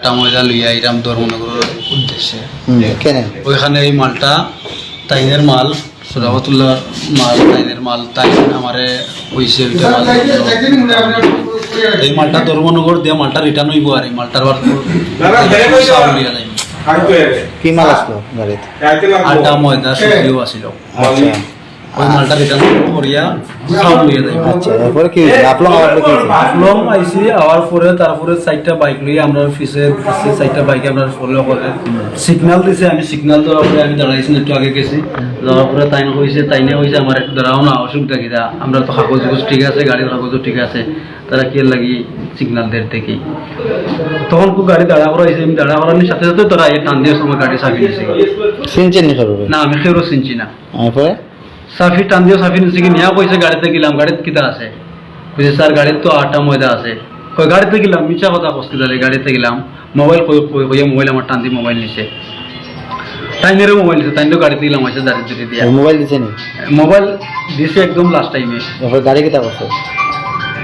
আটা ময়দা লইয়া ইরাম ধর্মনগরের উদ্দেশ্যে। কেন? ওইখানে এই মালটা তাইনের মাল সুরাবতুল্লাহ মাল তাইনের মাল তাই আমারে হয়েছে ওইটা মাল। এই মালটা ধর্মনগর দিয়ে মালটা রিটার্ন হইব আর এই মালটার বার চাউল লিয়া যাইব। কি মাল আসলো? গাড়িতে? আটা ময়দা আছিল। আচ্ছা। ওই মালটা রিটার্ন করিয়া আচ্ছা কি কি আওয়ার পরে তারপরে চারটা বাইক লইয়া আমরা পিছে পিছে চারটা বাইক আমরা ফলো করে সিগন্যাল দিছে আমি সিগন্যাল দেওয়ার পরে আমি দাঁড়াইছি একটু আগে গেছি। যাওয়ার পরে তাইনে কইছে তাইনে কইছে আমার একটু দাঁড়াও না অসুবিধা কিনা আমরা তো কাগজ ঠিক আছে গাড়ির কাগজও ঠিক আছে তারা কি লাগি সিগন্যাল দের থেকে তখন খুব গাড়ি দাঁড়া করা হয়েছে আমি দাঁড়া করানোর সাথে সাথে তোরা এই টান দিয়ে সময় গাড়ি নিয়েছে চিনছেন না আমি খেয়েও চিনছি না। সাফি টান দিয়ে সাফি নিচে কি নিয়া কইছে গাড়িতে গেলাম গাড়িতে কিতা আছে? কইছে স্যার গাড়ির তো আটা ময়দা আছে। কই গাড়িতে গেলাম মিছা কথা কষ্ট দিলে গাড়িতে গেলাম। মোবাইল কই কই কই মোবাইল আমার টান দিয়ে মোবাইল নিছে। টাইমেরও মোবাইল নিছে টাইমেরও গাড়িতে গেলাম আছে দাঁড়িয়ে দিয়া। মোবাইল দিছে নি? মোবাইল দিছে একদম লাস্ট টাইমে এরপরে গাড়ি কেটা করছে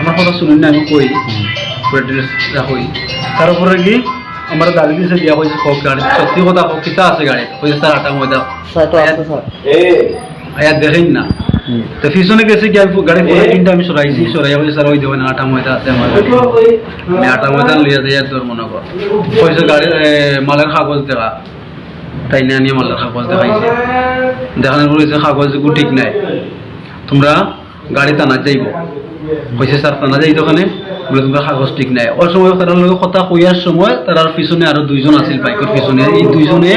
আমার কথা শুনুন না আমি কই ড্রেস রাখই তারপরে কি? আমার গাড়ি দিছে দিয়া কইছে কক গাড়ি সত্যি কথা কিতা আছে গাড়ি কইছে স্যার আটা ময়দা স্যার তো স্যার। আয়া দেখেন না। তো পিছনে গেছে কি আমি গাড়ি পুরো তিনটা আমি সরাইছি সরাইয়া বলছি স্যার ওই দেবেন আটা ময়দা আছে আমার। আমি আটা ময়দা লিয়ে যাই তোর মনে কর কইছে গাড়ি মালের কাগজ দেখা তাই না নিয়ে মালের কাগজ দেখাইছে দেখানোর পরে যে কাগজ ঠিক নাই তোমরা গাড়ি টানা যাইব কইছে স্যার টানা যাই ওখানে বলে তোমরা কাগজ ঠিক নাই ওই সময় তার লগে কথা কইয়ার সময় তার পিছনে আরও দুইজন আছিল বাইকের পিছনে এই দুইজনে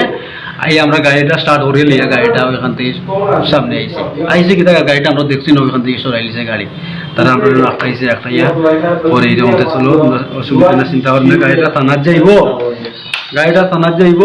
আই আমরা গাড়িটা স্টার্ট করে লিয়া গাড়িটা ওইখান থেকে সামনে আইছে আইছে কি দেখা গাড়িটা আমরা দেখছি না ওইখান থেকে সরাইলিছে গাড়ি তারা আমরা রাখাইছে রাখাইয়া পরে এই রকম চলো অসুবিধা না চিন্তা করবে গাড়িটা থানার যাইব গাড়িটা থানার যাইব